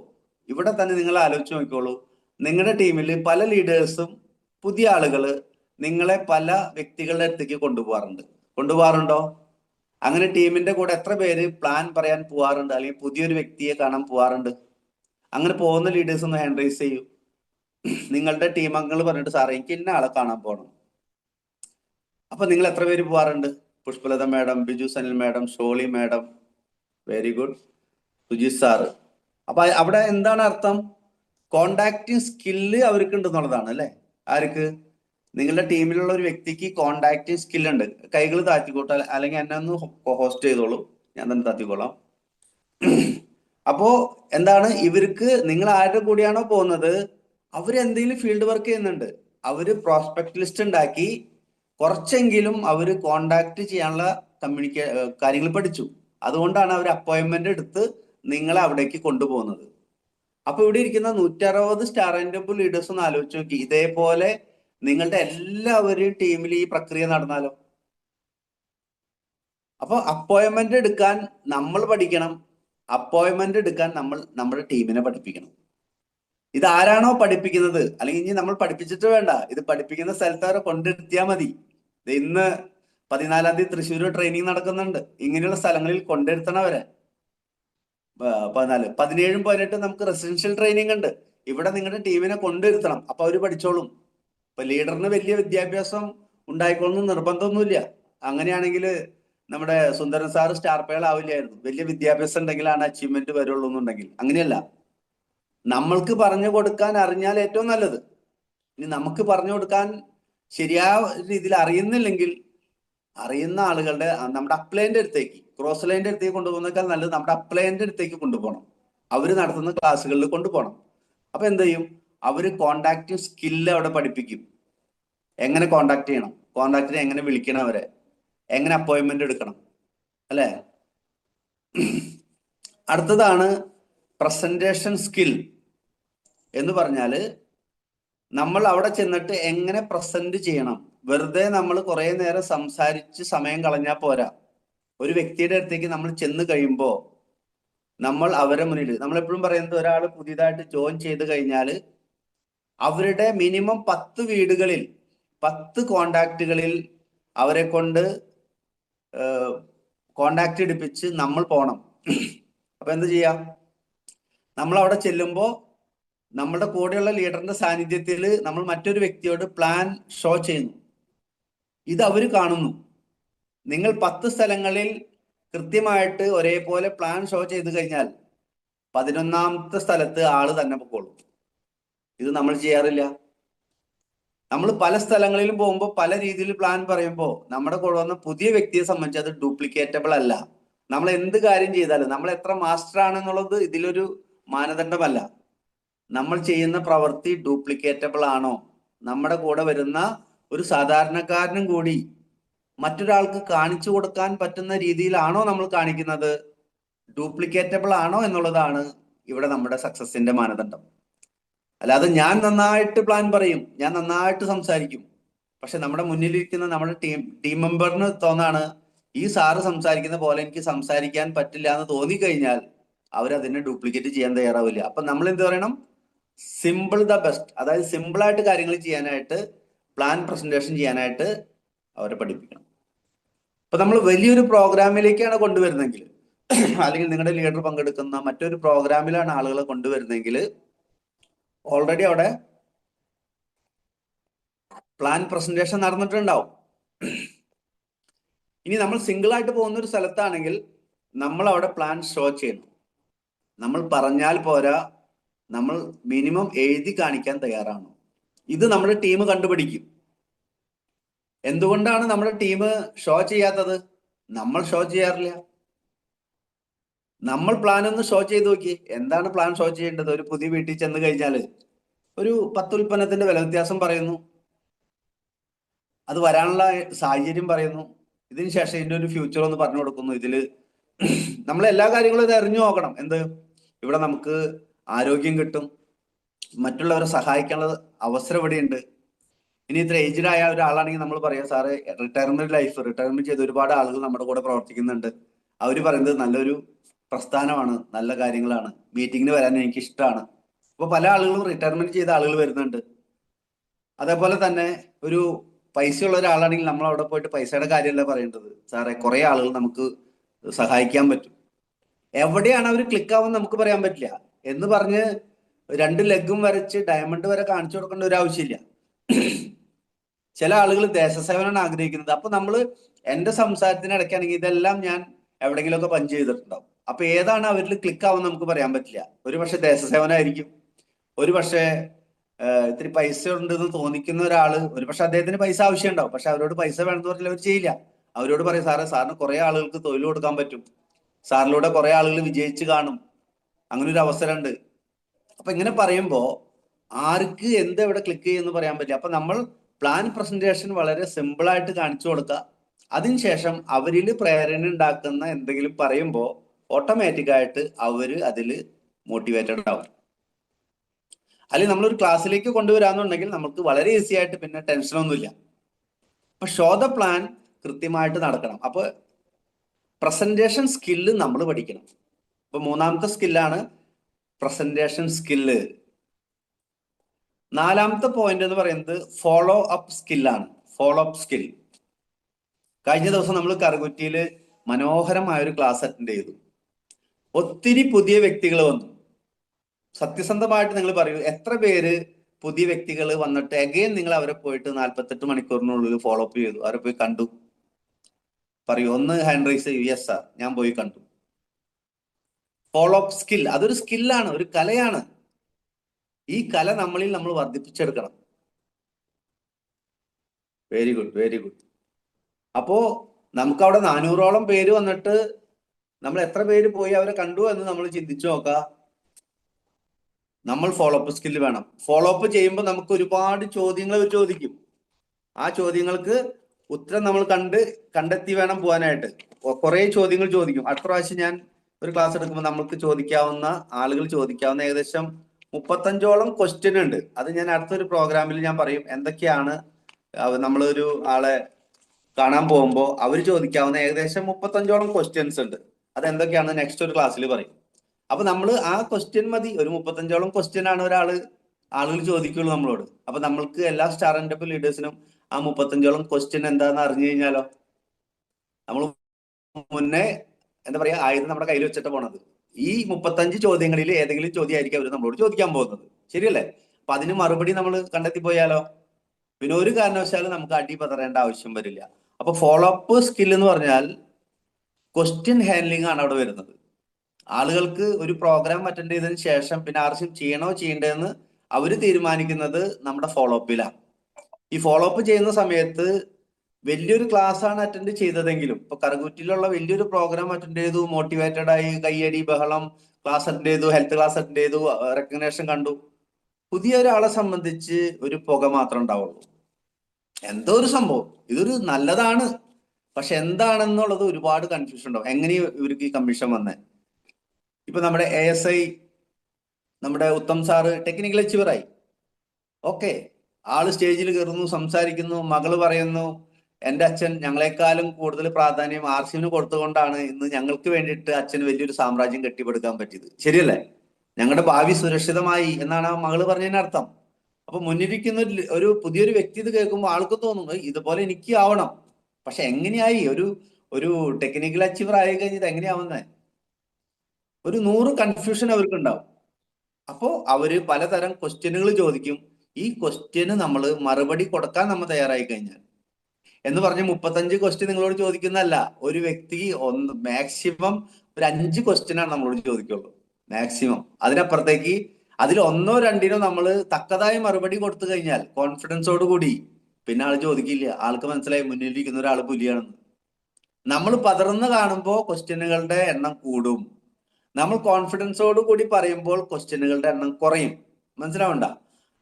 ഇവിടെ തന്നെ നിങ്ങൾ ആലോചിച്ച് നോക്കിക്കോളൂ. നിങ്ങളുടെ ടീമിൽ പല ലീഡേഴ്സും പുതിയ ആളുകൾ നിങ്ങളെ പല വ്യക്തികളുടെ അടുത്തേക്ക് കൊണ്ടുപോകാറുണ്ട്. കൊണ്ടുപോകാറുണ്ടോ? അങ്ങനെ ടീമിന്റെ കൂടെ എത്ര പേര് പ്ലാൻ പറയാൻ പോവാറുണ്ട് അല്ലെങ്കിൽ പുതിയൊരു വ്യക്തിയെ കാണാൻ പോവാറുണ്ട് അങ്ങനെ പോകുന്ന ലീഡേഴ്സ് ഒന്ന് ഹാൻഡ് റൈസ് ചെയ്യൂ. നിങ്ങളുടെ ടീം അംഗങ്ങൾ പറഞ്ഞിട്ട് സാറേ എനിക്ക് ഇന്ന ആളെ കാണാൻ പോകണം. അപ്പൊ നിങ്ങൾ എത്ര പേര് പോവാറുണ്ട് Pushpalatha madam Biju Sanil madam Sholy madam. Very good Sujith sir അപ്പൊ അവിടെ എന്താണ് അർത്ഥം? കോണ്ടാക്ടിങ് സ്കില്ല് അവർക്കുണ്ടെന്നുള്ളതാണ് അല്ലെ? ആർക്ക്? നിങ്ങളുടെ ടീമിലുള്ള ഒരു വ്യക്തിക്ക് കോണ്ടാക്ട് സ്കിൽ ഉണ്ട്. കൈകൾ താത്തിക്കോട്ടെ അല്ലെങ്കിൽ എന്നെ ഒന്ന് ഹോസ്റ്റ് ചെയ്തോളൂ. ഞാൻ തന്നെ താത്തിക്കോളാം അപ്പോ എന്താണ്? ഇവർക്ക് നിങ്ങൾ ആരുടെ കൂടിയാണോ പോകുന്നത്? അവർ എന്തെങ്കിലും ഫീൽഡ് വർക്ക് ചെയ്യുന്നുണ്ട്. അവർ പ്രോസ്പെക്ട് ലിസ്റ്റ് ഉണ്ടാക്കി കുറച്ചെങ്കിലും അവർ കോണ്ടാക്ട് ചെയ്യാനുള്ള കമ്മ്യൂണിക്കേ കാര്യങ്ങൾ പഠിച്ചു. അതുകൊണ്ടാണ് അവർ അപ്പോയിന്റ്മെന്റ് എടുത്ത് നിങ്ങളെ അവിടേക്ക് കൊണ്ടുപോകുന്നത്. അപ്പൊ ഇവിടെ ഇരിക്കുന്ന നൂറ്ററുപത് സ്റ്റാർ ആൻഡ് ലീഡേഴ്സ് ഒന്ന് ആലോചിച്ച് നോക്കി. ഇതേപോലെ നിങ്ങളുടെ എല്ലാവരും ടീമിൽ ഈ പ്രക്രിയ നടന്നാലോ? അപ്പൊ അപ്പോയിൻമെന്റ് എടുക്കാൻ നമ്മൾ പഠിക്കണം. അപ്പോയിൻമെന്റ് എടുക്കാൻ നമ്മൾ നമ്മുടെ ടീമിനെ പഠിപ്പിക്കണം. ഇത് ആരാണോ പഠിപ്പിക്കുന്നത്? അല്ലെങ്കിൽ ഇനി നമ്മൾ പഠിപ്പിച്ചിട്ട് വേണ്ട. ഇത് പഠിപ്പിക്കുന്ന സ്ഥലത്ത് അവരെ കൊണ്ടിരുത്തിയാൽ മതി. ഇന്ന് പതിനാലാം തീയതി തൃശ്ശൂർ ട്രെയിനിങ് നടക്കുന്നുണ്ട്. ഇങ്ങനെയുള്ള സ്ഥലങ്ങളിൽ കൊണ്ടെടുത്തണവരെ പതിനാല്. പതിനേഴും പതിനെട്ടും നമുക്ക് റെസിഡൻഷ്യൽ ട്രെയിനിങ് ഉണ്ട്. ഇവിടെ നിങ്ങളുടെ ടീമിനെ കൊണ്ടുവരുത്തണം അപ്പൊ അവർ പഠിച്ചോളും. ഇപ്പൊ ലീഡറിന് വലിയ വിദ്യാഭ്യാസം ഉണ്ടായിക്കൊള്ളുന്ന നിർബന്ധമൊന്നുമില്ല. അങ്ങനെയാണെങ്കിൽ നമ്മുടെ സുന്ദരൻ സാർ സ്റ്റാർ പേൾ ആവില്ലായിരുന്നു. വലിയ വിദ്യാഭ്യാസം ഉണ്ടെങ്കിലാണ് അച്ചീവ്മെന്റ് വരുള്ളൂ എന്നുണ്ടെങ്കിൽ. അങ്ങനെയല്ല. നമ്മൾക്ക് പറഞ്ഞു കൊടുക്കാൻ അറിഞ്ഞാൽ ഏറ്റവും നല്ലത്. ഇനി നമുക്ക് പറഞ്ഞു കൊടുക്കാൻ ശരിയായ രീതിയിൽ അറിയുന്നില്ലെങ്കിൽ അറിയുന്ന ആളുകളുടെ നമ്മുടെ അപ്ലൈന്റെ അടുത്തേക്ക് ക്രോസ് ലൈന്റെ അടുത്തേക്ക് കൊണ്ടുപോകുന്നേക്കാൾ നല്ലത് നമ്മുടെ അപ്ലൈന്റെ അടുത്തേക്ക് കൊണ്ടുപോകണം. അവർ നടത്തുന്ന ക്ലാസ്സുകളിൽ കൊണ്ടുപോകണം. അപ്പൊ എന്ത് ചെയ്യും? അവർ കോണ്ടാക്ട് സ്കില്ല് അവിടെ പഠിപ്പിക്കും. എങ്ങനെ കോണ്ടാക്ട് ചെയ്യണം? കോണ്ടാക്ടിനെ എങ്ങനെ വിളിക്കണം അവരെ? എങ്ങനെ അപ്പോയിൻമെന്റ് എടുക്കണം? അല്ലേ? അടുത്തതാണ് പ്രസന്റേഷൻ സ്കിൽ എന്ന് പറഞ്ഞാൽ നമ്മൾ അവിടെ ചെന്നിട്ട് എങ്ങനെ പ്രസന്റ് ചെയ്യണം? വെറുതെ നമ്മൾ കുറെ നേരം സംസാരിച്ച് സമയം കളഞ്ഞാൽ പോരാ. ഒരു വ്യക്തിയുടെ അടുത്തേക്ക് നമ്മൾ ചെന്ന് കഴിയുമ്പോൾ നമ്മൾ അവരെ മുന്നിൽ നമ്മളെപ്പോഴും പറയുന്നത് ഒരാൾ പുതിയതായിട്ട് ജോയിൻ ചെയ്ത് കഴിഞ്ഞാൽ അവരുടെ മിനിമം പത്ത് വീടുകളിൽ പത്ത് കോണ്ടാക്റ്റുകളിൽ അവരെ കൊണ്ട് കോണ്ടാക്ട് എടുപ്പിച്ച് നമ്മൾ പോണം. അപ്പൊ എന്ത് ചെയ്യാം? നമ്മൾ അവിടെ ചെല്ലുമ്പോൾ നമ്മുടെ കൂടെയുള്ള ലീഡറിന്റെ സാന്നിധ്യത്തിൽ നമ്മൾ മറ്റൊരു വ്യക്തിയോട് പ്ലാൻ ഷോ ചെയ്യുന്നു. ഇത് അവർ കാണുന്നു. നിങ്ങൾ പത്ത് സ്ഥലങ്ങളിൽ കൃത്യമായിട്ട് ഒരേപോലെ പ്ലാൻ ഷോ ചെയ്ത് കഴിഞ്ഞാൽ പതിനൊന്നാമത്തെ സ്ഥലത്ത് ആൾ തന്നെ പൊക്കോളും. ഇത് നമ്മൾ ചെയ്യാറില്ല. നമ്മൾ പല സ്ഥലങ്ങളിലും പോകുമ്പോൾ പല രീതിയിൽ പ്ലാൻ പറയുമ്പോൾ നമ്മുടെ കൂടെ വന്ന പുതിയ വ്യക്തിയെ സംബന്ധിച്ച് അത് ഡ്യൂപ്ലിക്കേറ്റബിൾ അല്ല. നമ്മൾ എന്ത് കാര്യം ചെയ്താലും നമ്മൾ എത്ര മാസ്റ്റർ ആണെന്നുള്ളത് ഇതിലൊരു മാനദണ്ഡമല്ല. നമ്മൾ ചെയ്യുന്ന പ്രവൃത്തി ഡ്യൂപ്ലിക്കേറ്റബിൾ ആണോ? നമ്മുടെ കൂടെ വരുന്ന ഒരു സാധാരണക്കാരനും കൂടി മറ്റൊരാൾക്ക് കാണിച്ചു കൊടുക്കാൻ പറ്റുന്ന രീതിയിലാണോ നമ്മൾ കാണിക്കുന്നത്? ഡ്യൂപ്ലിക്കേറ്റബിൾ ആണോ എന്നുള്ളതാണ് ഇവിടെ നമ്മുടെ സക്സസിന്റെ മാനദണ്ഡം. അല്ലാതെ ഞാൻ നന്നായിട്ട് പ്ലാൻ പറയും. ഞാൻ നന്നായിട്ട് സംസാരിക്കും. പക്ഷെ നമ്മുടെ മുന്നിലിരിക്കുന്ന നമ്മുടെ ടീം ടീം മെമ്പറിന് തോന്നാണ് ഈ സാറ് സംസാരിക്കുന്ന പോലെ എനിക്ക് സംസാരിക്കാൻ പറ്റില്ല എന്ന് തോന്നിക്കഴിഞ്ഞാൽ അവരതിനെ ഡ്യൂപ്ലിക്കേറ്റ് ചെയ്യാൻ തയ്യാറാവില്ല. അപ്പൊ നമ്മൾ എന്ത് പറയണം? സിമ്പിൾ ദ ബെസ്റ്റ് അതായത് സിമ്പിൾ ആയിട്ട് കാര്യങ്ങൾ ചെയ്യാനായിട്ട് പ്ലാൻ പ്രസന്റേഷൻ ചെയ്യാനായിട്ട് അവരെ പഠിപ്പിക്കണം. അപ്പൊ നമ്മൾ വലിയൊരു പ്രോഗ്രാമിലേക്കാണ് കൊണ്ടുവരുന്നെങ്കിൽ അല്ലെങ്കിൽ നിങ്ങളുടെ ലീഡർ പങ്കെടുക്കുന്ന മറ്റൊരു പ്രോഗ്രാമിലാണ് ആളുകളെ കൊണ്ടുവരുന്നെങ്കിൽ ഓൾറെഡി അവിടെ പ്ലാൻ പ്രസന്റേഷൻ നടന്നിട്ടുണ്ടാവും. ഇനി നമ്മൾ സിംഗിൾ ആയിട്ട് പോകുന്ന ഒരു സ്ഥലത്താണെങ്കിൽ നമ്മൾ അവിടെ പ്ലാൻ ഷോ ചെയ്യണം നമ്മൾ പറഞ്ഞാൽ പോരാ നമ്മൾ മിനിമം എഴുതി കാണിക്കാൻ തയ്യാറാണ്. ഇത് നമ്മുടെ ടീം കണ്ടുപിടിക്കും. എന്തുകൊണ്ടാണ് നമ്മുടെ ടീം ഷോ ചെയ്യാത്തത്? നമ്മൾ ഷോ ചെയ്യാറില്ല. നമ്മൾ പ്ലാൻ ഒന്ന് ഷോ ചെയ്ത് നോക്കി എന്താണ് പ്ലാൻ ഷോ ചെയ്യേണ്ടത്? ഒരു പുതിയ വീട്ടിൽ ചെന്ന് കഴിഞ്ഞാൽ ഒരു പത്ത് ഉൽപ്പന്നത്തിന്റെ വില വ്യത്യാസം പറയുന്നു. അത് വരാനുള്ള സാഹചര്യം പറയുന്നു. ഇതിന് ശേഷം ഇതിന്റെ ഒരു ഫ്യൂച്ചർ ഒന്ന് പറഞ്ഞു കൊടുക്കുന്നു. ഇതിൽ നമ്മൾ എല്ലാ കാര്യങ്ങളും ഇത് അറിഞ്ഞു നോക്കണം. എന്ത്? ഇവിടെ നമുക്ക് ആരോഗ്യം കിട്ടും. മറ്റുള്ളവരെ സഹായിക്കാനുള്ള അവസരം ഇവിടെയുണ്ട്. ഇനി ഇത്ര ഏജ്ഡ് ആയ ഒരാളാണെങ്കിൽ നമ്മൾ പറയാം സാറ് റിട്ടയർമെന്റ് ലൈഫ് റിട്ടയർമെന്റ് ചെയ്ത് ഒരുപാട് ആളുകൾ നമ്മുടെ കൂടെ പ്രവർത്തിക്കുന്നുണ്ട്. അവർ പറയുന്നത് നല്ലൊരു പ്രസ്ഥാനമാണ് നല്ല കാര്യങ്ങളാണ്. മീറ്റിങ്ങിന് വരാൻ എനിക്ക് ഇഷ്ടമാണ് അപ്പൊ പല ആളുകളും റിട്ടയർമെന്റ് ചെയ്ത ആളുകൾ വരുന്നുണ്ട്. അതേപോലെ തന്നെ ഒരു പൈസയുള്ള ഒരാളാണെങ്കിൽ നമ്മൾ അവിടെ പോയിട്ട് പൈസയുടെ കാര്യമല്ല പറയേണ്ടത്? സാറേ കുറെ ആളുകൾ നമുക്ക് സഹായിക്കാൻ പറ്റും. എവിടെയാണ് അവർ ക്ലിക്ക് ആവുമെന്ന് നമുക്ക് പറയാൻ പറ്റില്ല. എന്ന് പറഞ്ഞ് രണ്ട് ലെഗും വരച്ച് ഡയമണ്ട് വരെ കാണിച്ചു കൊടുക്കേണ്ട ഒരു ആവശ്യമില്ല. ചില ആളുകൾ ദേശസേവനമാണ് ആഗ്രഹിക്കുന്നത്. അപ്പൊ നമ്മൾ എന്റെ സംസാരത്തിന് ഇടയ്ക്കാണെങ്കിൽ ഇതെല്ലാം ഞാൻ എവിടെയെങ്കിലുമൊക്കെ പഞ്ച് ചെയ്തിട്ടുണ്ടാവും. അപ്പൊ ഏതാണ് അവരിൽ ക്ലിക്ക് ആവുന്ന നമുക്ക് പറയാൻ പറ്റില്ല. ഒരു പക്ഷെ ദേശസേവനമായിരിക്കും ഒരു പക്ഷേ ഇത്തിരി പൈസ ഉണ്ടെന്ന് തോന്നിക്കുന്ന ഒരാൾ ഒരു പക്ഷെ അദ്ദേഹത്തിന് പൈസ ആവശ്യമുണ്ടാവും. പക്ഷെ അവരോട് പൈസ വേണമെന്ന് പറഞ്ഞാൽ അവർ ചെയ്യില്ല. അവരോട് പറയും സാറേ സാറിന് കുറെ ആളുകൾക്ക് തൊഴിൽ കൊടുക്കാൻ പറ്റും. സാറിലൂടെ കുറെ ആളുകൾ വിജയിച്ച് കാണും. അങ്ങനെ ഒരു അവസരമുണ്ട്. അപ്പൊ ഇങ്ങനെ പറയുമ്പോൾ ആർക്ക് എന്ത് എവിടെ ക്ലിക്ക് ചെയ്യുമെന്ന് പറയാൻ പറ്റില്ല. അപ്പൊ നമ്മൾ പ്ലാൻ പ്രസന്റേഷൻ വളരെ സിമ്പിളായിട്ട് കാണിച്ചു കൊടുക്കുക. അതിനുശേഷം അവരിൽ പ്രേരണ ഉണ്ടാക്കുന്ന എന്തെങ്കിലും പറയുമ്പോൾ ഓട്ടോമാറ്റിക് ആയിട്ട് അവർ അതിൽ മോട്ടിവേറ്റഡ് ആവും. അല്ലെങ്കിൽ നമ്മളൊരു ക്ലാസ്സിലേക്ക് കൊണ്ടുവരാന്നുണ്ടെങ്കിൽ നമുക്ക് വളരെ ഈസി ആയിട്ട് പിന്നെ ടെൻഷനൊന്നുമില്ല അപ്പൊ ഷോ പ്ലാൻ കൃത്യമായിട്ട് നടക്കണം. അപ്പൊ പ്രസന്റേഷൻ സ്കില്ല് നമ്മൾ പഠിക്കണം. ഇപ്പൊ മൂന്നാമത്തെ സ്കില്ലാണ് പ്രസന്റേഷൻ സ്കില്ല് നാലാമത്തെ പോയിന്റ് എന്ന് പറയുന്നത് ഫോളോ അപ്പ് സ്കില്ലാണ് ഫോളോ അപ്പ് സ്കിൽ കഴിഞ്ഞ ദിവസം നമ്മൾ കറുകുറ്റിയിൽ മനോഹരമായ ഒരു ക്ലാസ് അറ്റൻഡ് ചെയ്തു. ഒത്തിരി പുതിയ വ്യക്തികൾ വന്നു. സത്യസന്ധമായിട്ട് നിങ്ങൾ പറയൂ എത്ര പേര് പുതിയ വ്യക്തികൾ വന്നിട്ട് അഗെയിൻ നിങ്ങൾ അവരെ പോയിട്ട് നാല്പത്തെട്ട് മണിക്കൂറിനുള്ളിൽ ഫോളോ അപ്പ് ചെയ്തു. അവരെ പോയി കണ്ടു. പറയൂ ഒന്ന് ഹാൻഡ് റൈസ് ചെയ്യൂ. യെസ് സാർ ഞാൻ പോയി കണ്ടു. ഫോളോ അപ്പ് സ്കിൽ അതൊരു സ്കില്ലാണ് ഒരു കലയാണ്. ഈ കല നമ്മളിൽ നമ്മൾ വർദ്ധിപ്പിച്ചെടുക്കണം. വെരി ഗുഡ് വെരി ഗുഡ് അപ്പോ നമുക്ക് അവിടെ നാനൂറോളം പേര് വന്നിട്ട് നമ്മൾ എത്ര പേര് പോയി അവരെ കണ്ടു എന്ന് നമ്മൾ ചിന്തിച്ചു നോക്കുക നമ്മൾ ഫോളോ അപ്പ് സ്കില്ല് വേണം. ഫോളോ അപ്പ് ചെയ്യുമ്പോൾ നമുക്ക് ഒരുപാട് ചോദ്യങ്ങൾ ചോദിക്കും. ആ ചോദ്യങ്ങൾക്ക് ഉത്തരം നമ്മൾ കണ്ട് കണ്ടെത്തി വേണം പോകാനായിട്ട് കുറെ ചോദ്യങ്ങൾ ചോദിക്കും. അടുത്ത പ്രാവശ്യം ഞാൻ ഒരു ക്ലാസ് എടുക്കുമ്പോൾ നമുക്ക് ചോദിക്കാവുന്ന ആളുകൾ ചോദിക്കാവുന്ന ഏകദേശം മുപ്പത്തഞ്ചോളം ക്വസ്റ്റ്യൻ ഉണ്ട്. അത് ഞാൻ അടുത്തൊരു പ്രോഗ്രാമിൽ ഞാൻ പറയും. എന്തൊക്കെയാണ് നമ്മളൊരു ആളെ കാണാൻ പോകുമ്പോൾ അവർ ചോദിക്കാവുന്ന ഏകദേശം മുപ്പത്തഞ്ചോളം ക്വസ്റ്റ്യൻസ് ഉണ്ട്. അത് എന്തൊക്കെയാണ് നെക്സ്റ്റ് ഒരു ക്ലാസ്സിൽ പറയും. അപ്പൊ നമ്മൾ ആ ക്വസ്റ്റ്യൻ മതി. ഒരു മുപ്പത്തഞ്ചോളം ക്വസ്റ്റ്യൻ ആണ് ഒരാൾ ആളുകൾ ചോദിക്കുള്ളൂ നമ്മളോട്. അപ്പൊ നമ്മൾക്ക് എല്ലാ സ്റ്റാർ ആൻഡ് ലീഡേഴ്സിനും ആ മുപ്പത്തഞ്ചോളം ക്വസ്റ്റ്യൻ എന്താന്ന് അറിഞ്ഞു കഴിഞ്ഞാലോ? നമ്മൾ മുന്നേ എന്താ പറയാ ആയിരം നമ്മുടെ കയ്യിൽ വെച്ചിട്ട് പോണത്. ഈ മുപ്പത്തഞ്ച് ചോദ്യങ്ങളിൽ ഏതെങ്കിലും ചോദ്യമായിരിക്കും അവർ നമ്മളോട് ചോദിക്കാൻ പോകുന്നത്. ശരിയല്ലേ? അപ്പൊ അതിന് മറുപടി നമ്മൾ കണ്ടെത്തി പോയാലോ പിന്നെ ഒരു കാരണവശാലും നമുക്ക് അടി പതറേണ്ട ആവശ്യം വരില്ല. അപ്പൊ ഫോളോ അപ്പ് സ്കിൽ എന്ന് പറഞ്ഞാൽ ക്വസ്റ്റ്യൻ ഹാൻഡ്ലിംഗ് ആണ് അവിടെ വരുന്നത്. ആളുകൾക്ക് ഒരു പ്രോഗ്രാം അറ്റൻഡ് ചെയ്തതിന് ശേഷം പിന്നെ ആർക്കും ചെയ്യണോ ചെയ്യണ്ടെന്ന് അവർ തീരുമാനിക്കുന്നത് നമ്മുടെ ഫോളോ അപ്പിലാണ് ഈ ഫോളോ അപ്പ് ചെയ്യുന്ന സമയത്ത് വലിയൊരു ക്ലാസ് ആണ് അറ്റൻഡ് ചെയ്തതെങ്കിലും ഇപ്പൊ കറുകുറ്റിയിലുള്ള വലിയൊരു പ്രോഗ്രാം അറ്റൻഡ് ചെയ്തു മോട്ടിവേറ്റഡ് ആയി കയ്യടി ബഹളം ക്ലാസ് അറ്റൻഡ് ചെയ്തു ഹെൽത്ത് ക്ലാസ് അറ്റൻഡ് ചെയ്തു റെക്കഗ്നേഷൻ കണ്ടു. പുതിയ ഒരാളെ സംബന്ധിച്ച് ഒരു പുക മാത്രം ഉണ്ടാവുള്ളൂ. എന്തോ ഒരു സംഭവം. ഇതൊരു നല്ലതാണ്. പക്ഷെ എന്താണെന്നുള്ളത് ഒരുപാട് കൺഫ്യൂഷൻ ഉണ്ടാവും. എങ്ങനെ ഇവർക്ക് ഈ കമ്മീഷൻ വന്നേ? ഇപ്പൊ നമ്മുടെ എ എസ് ഐ നമ്മുടെ ഉത്തം സാറ് ടെക്നിക്കൽ അച്ചീവറായി ഓക്കെ ആൾ സ്റ്റേജിൽ കയറുന്നു സംസാരിക്കുന്നു മകൾ പറയുന്നു എന്റെ അച്ഛൻ ഞങ്ങളെക്കാളും കൂടുതൽ പ്രാധാന്യം ആർ സിന് കൊടുത്തുകൊണ്ടാണ് ഇന്ന് ഞങ്ങൾക്ക് വേണ്ടിയിട്ട് അച്ഛൻ വലിയൊരു സാമ്രാജ്യം കെട്ടിപ്പടുക്കാൻ പറ്റിയത്. ശരിയല്ലേ? ഞങ്ങളുടെ ഭാവി സുരക്ഷിതമായി എന്നാണ് ആ മകൾ പറഞ്ഞതിന് അർത്ഥം. അപ്പൊ മുന്നിരിക്കുന്ന ഒരു പുതിയൊരു വ്യക്തി ഇത് കേൾക്കുമ്പോൾ ആൾക്ക് തോന്നുന്നു ഇതുപോലെ എനിക്ക് ആവണം പക്ഷെ എങ്ങനെയായി? ഒരു ഒരു ടെക്നിക്കൽ അച്ചീവർ ആയി കഴിഞ്ഞത് എങ്ങനെയാവുന്നേ? ഒരു നൂറ് കൺഫ്യൂഷൻ അവർക്ക് ഉണ്ടാവും അപ്പോ അവർ പലതരം ക്വസ്റ്റ്യനുകൾ ചോദിക്കും. ഈ ക്വസ്റ്റ്യന് നമ്മൾ മറുപടി കൊടുക്കാൻ നമ്മൾ തയ്യാറായി കഴിഞ്ഞാൽ. എന്ന് പറഞ്ഞ മുപ്പത്തഞ്ച് ക്വസ്റ്റ്യൻ നിങ്ങളോട് ചോദിക്കുന്നതല്ല. ഒരു വ്യക്തി ഒന്ന് മാക്സിമം ഒരു അഞ്ച് ക്വസ്റ്റ്യനാണ് നമ്മളോട് ചോദിക്കുള്ളൂ. മാക്സിമം അതിനപ്പുറത്തേക്ക് അതിൽ ഒന്നോ രണ്ടിനോ നമ്മൾ തക്കതായ മറുപടി കൊടുത്തു കഴിഞ്ഞാൽ കോൺഫിഡൻസോട് കൂടി പിന്നെ ആൾ ചോദിക്കില്ല. ആൾക്ക് മനസ്സിലായി മുന്നിലിരിക്കുന്ന ഒരാൾ പുലിയാണെന്ന്. നമ്മൾ പതർന്ന് കാണുമ്പോൾ ക്വസ്റ്റ്യനുകളുടെ എണ്ണം കൂടും. നമ്മൾ കോൺഫിഡൻസോട് കൂടി പറയുമ്പോൾ ക്വസ്റ്റ്യനുകളുടെ എണ്ണം കുറയും. മനസ്സിലാവണ്ട?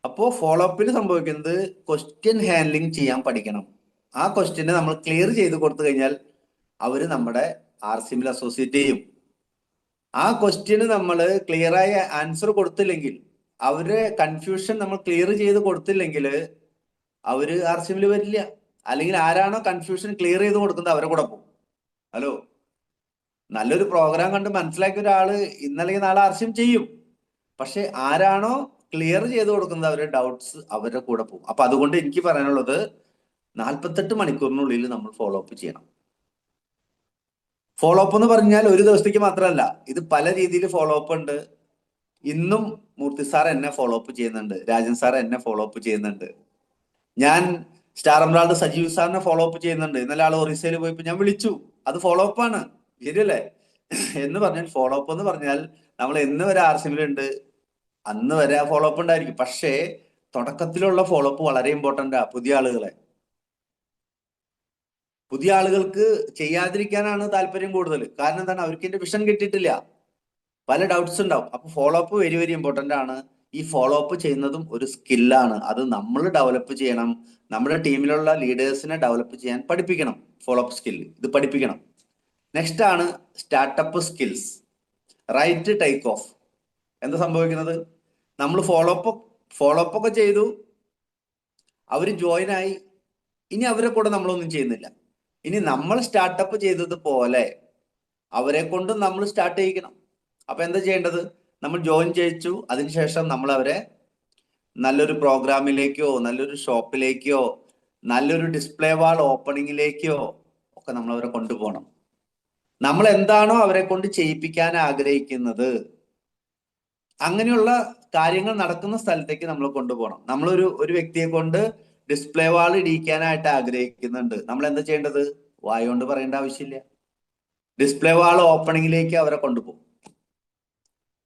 അപ്പോ ഫോളോ അപ്പിന് സംഭവിക്കുന്നത് ക്വസ്റ്റ്യൻ ഹാൻഡ്ലിംഗ് ചെയ്യാൻ പഠിക്കണം. ആ ക്വസ്റ്റ്യനെ നമ്മൾ ക്ലിയർ ചെയ്ത് കൊടുത്തു കഴിഞ്ഞാൽ അവർ നമ്മുടെ ആർ സിമിൽ അസോസിയേറ്റ് ചെയ്യും. ആ ക്വസ്റ്റ്യന് നമ്മൾ ക്ലിയറായ ആൻസർ കൊടുത്തില്ലെങ്കിൽ അവരുടെ കൺഫ്യൂഷൻ നമ്മൾ ക്ലിയർ ചെയ്ത് കൊടുത്തില്ലെങ്കിൽ അവർ ആർ സിമിൽ വരില്ല. അല്ലെങ്കിൽ ആരാണോ കൺഫ്യൂഷൻ ക്ലിയർ ചെയ്ത് കൊടുക്കുന്നത് അവരെ കൂടെ പോകും. ഹലോ നല്ലൊരു പ്രോഗ്രാം കണ്ട് മനസ്സിലാക്കിയ ഒരാൾ ഇന്നല്ലെങ്കിൽ നാളെ ആർസ്യം ചെയ്യും. പക്ഷെ ആരാണോ ക്ലിയർ ചെയ്ത് കൊടുക്കുന്നത് അവരുടെ ഡൗട്ട്സ് അവരുടെ കൂടെ പോകും. അപ്പൊ അതുകൊണ്ട് എനിക്ക് പറയാനുള്ളത് നാൽപ്പത്തെട്ട് മണിക്കൂറിനുള്ളിൽ നമ്മൾ ഫോളോ അപ്പ് ചെയ്യണം. ഫോളോ അപ്പ് എന്ന് പറഞ്ഞാൽ ഒരു ദിവസത്തേക്ക് മാത്രമല്ല ഇത് പല രീതിയിൽ ഫോളോ അപ്പ് ഉണ്ട്. ഇന്നും മൂർത്തി സാർ എന്നെ ഫോളോ അപ്പ് ചെയ്യുന്നുണ്ട്. രാജൻ സാർ എന്നെ ഫോളോ അപ്പ് ചെയ്യുന്നുണ്ട്. ഞാൻ സ്റ്റാർ എംബ്രാൾഡ് സജീവ് സാറിനെ ഫോളോ അപ്പ് ചെയ്യുന്നുണ്ട്. ഇന്നലെ ആൾ ഒറീസയിൽ പോയപ്പോ ഞാൻ വിളിച്ചു. അത് ഫോളോ അപ്പ് ആണ്. ശരിയല്ലേ? എന്ന് പറഞ്ഞാൽ ഫോളോ അപ്പ് എന്ന് പറഞ്ഞാൽ നമ്മൾ എന്ന് വരെ ആർ അന്ന് വരെ ഫോളോ അപ്പ് ഉണ്ടായിരിക്കും. പക്ഷേ തുടക്കത്തിലുള്ള ഫോളോ അപ്പ് വളരെ ഇമ്പോർട്ടന്റ് ആ പുതിയ ആളുകളെ. പുതിയ ആളുകൾക്ക് ചെയ്യാതിരിക്കാനാണ് താല്പര്യം കൂടുതൽ. കാരണം എന്താണ്? അവർക്ക് എന്റെ വിഷൻ കിട്ടിയിട്ടില്ല. പല ഡൗട്ട്സ് ഉണ്ടാവും. അപ്പൊ follow up very very important ആണ്. ഈ ഫോളോ അപ്പ് ചെയ്യുന്നതും ഒരു സ്കില്ലാണ് അത് നമ്മൾ ഡെവലപ്പ് ചെയ്യണം. നമ്മുടെ ടീമിലുള്ള ലീഡേഴ്സിനെ ഡെവലപ്പ് ചെയ്യാൻ പഠിപ്പിക്കണം. ഫോളോ അപ്പ് സ്കിൽ ഇത് പഠിപ്പിക്കണം. നെക്സ്റ്റ് ആണ് startup skills right take off എന്താ സംഭവിക്കുന്നത്? നമ്മൾ ഫോളോ അപ്പ് ഫോളോ അപ്പ് ഒക്കെ ചെയ്തു. അവർ ജോയിൻ ആയി. ഇനി അവരെ കൂടെ നമ്മളൊന്നും ചെയ്യുന്നില്ല. ഇനി നമ്മൾ സ്റ്റാർട്ടപ്പ് ചെയ്തതുപോലെ അവരെ കൊണ്ടും നമ്മൾ സ്റ്റാർട്ട് ചെയ്യിക്കണം. അപ്പൊ എന്താ ചെയ്യേണ്ടത്? നമ്മൾ ജോയിൻ ചെയ്യിച്ചു. അതിനുശേഷം നമ്മൾ അവരെ നല്ലൊരു പ്രോഗ്രാമിലേക്കോ നല്ലൊരു ഷോപ്പിലേക്കോ നല്ലൊരു ഡിസ്പ്ലേ വാൾ ഓപ്പണിങ്ങിലേക്കോ ഒക്കെ നമ്മൾ അവരെ കൊണ്ടുപോകണം. നമ്മൾ എന്താണോ അവരെ കൊണ്ട് ചെയ്യിപ്പിക്കാൻ ആഗ്രഹിക്കുന്നത് അങ്ങനെയുള്ള കാര്യങ്ങൾ നടക്കുന്ന സ്ഥലത്തേക്ക് നമ്മൾ കൊണ്ടുപോകണം. നമ്മളൊരു ഒരു വ്യക്തിയെ കൊണ്ട് ഡിസ്പ്ലേ വാൾ ഇടിക്കാനായിട്ട് ആഗ്രഹിക്കുന്നുണ്ട്. നമ്മൾ എന്താ ചെയ്യേണ്ടത്? വായ കൊണ്ട് പറയേണ്ട ആവശ്യമില്ല. ഡിസ്പ്ലേ വാൾ ഓപ്പണിങ്ങിലേക്ക് അവരെ കൊണ്ടുപോകും.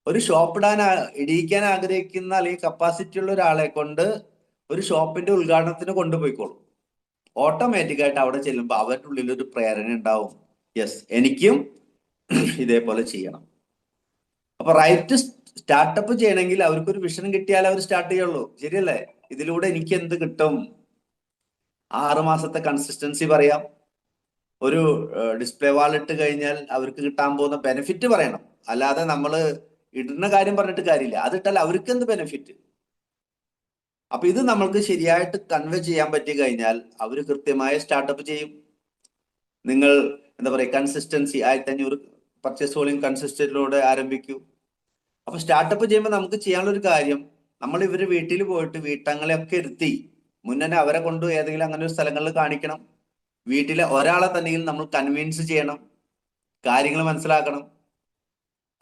ഒരു ഷോപ്പ് ഇടാൻ ഇടിയിക്കാൻ ആഗ്രഹിക്കുന്ന അല്ലെങ്കിൽ കപ്പാസിറ്റി ഉള്ള ഒരാളെ കൊണ്ട് ഒരു ഷോപ്പിന്റെ ഉദ്ഘാടനത്തിന് കൊണ്ടുപോയിക്കോളും. ഓട്ടോമാറ്റിക് ആയിട്ട് അവിടെ ചെല്ലുമ്പോൾ അവരുടെ ഉള്ളിൽ ഒരു പ്രേരണ ഉണ്ടാവും. യെസ് എനിക്കും ഇതേപോലെ ചെയ്യണം. അപ്പൊ റൈറ്റ് സ്റ്റാർട്ടപ്പ് ചെയ്യണമെങ്കിൽ അവർക്കൊരു വിഷൻ കിട്ടിയാൽ അവർ സ്റ്റാർട്ട് ചെയ്യുള്ളൂ. ശരിയല്ലേ? ഇതിലൂടെ എനിക്ക് എന്ത് കിട്ടും? ആറ് മാസത്തെ കൺസിസ്റ്റൻസി പറയാം. ഒരു ഡിസ്പ്ലേ വാൾ ഇട്ട് കഴിഞ്ഞാൽ അവർക്ക് കിട്ടാൻ പോകുന്ന ബെനിഫിറ്റ് പറയണം. അല്ലാതെ നമ്മൾ ഇടുന്ന കാര്യം പറഞ്ഞിട്ട് കാര്യമില്ല. അതിട്ടാൽ അവർക്ക് എന്ത് ബെനിഫിറ്റ് അപ്പൊ ഇത് നമ്മൾക്ക് ശരിയായിട്ട് കൺവേ ചെയ്യാൻ പറ്റി കഴിഞ്ഞാൽ അവർ കൃത്യമായ സ്റ്റാർട്ടപ്പ് ചെയ്യും. നിങ്ങൾ എന്താ പറയുക കൺസിസ്റ്റൻസി ആയിരത്തി അഞ്ഞൂറ് പർച്ചേസ് വോളിയം കൺസിസ്റ്റന്റിലൂടെ ആരംഭിക്കൂ. അപ്പൊ സ്റ്റാർട്ടപ്പ് ചെയ്യുമ്പോൾ നമുക്ക് ചെയ്യാനുള്ള ഒരു കാര്യം നമ്മൾ ഇവർ വീട്ടിൽ പോയിട്ട് വീട്ടങ്ങളെയൊക്കെ ഇരുത്തി മുന്നേ അവരെ കൊണ്ട് ഏതെങ്കിലും അങ്ങനെ ഒരു സ്ഥലങ്ങളിൽ കാണിക്കണം. വീട്ടിലെ ഒരാളെ തന്നെയും നമ്മൾ കൺവിൻസ് ചെയ്യണം. കാര്യങ്ങൾ മനസ്സിലാക്കണം.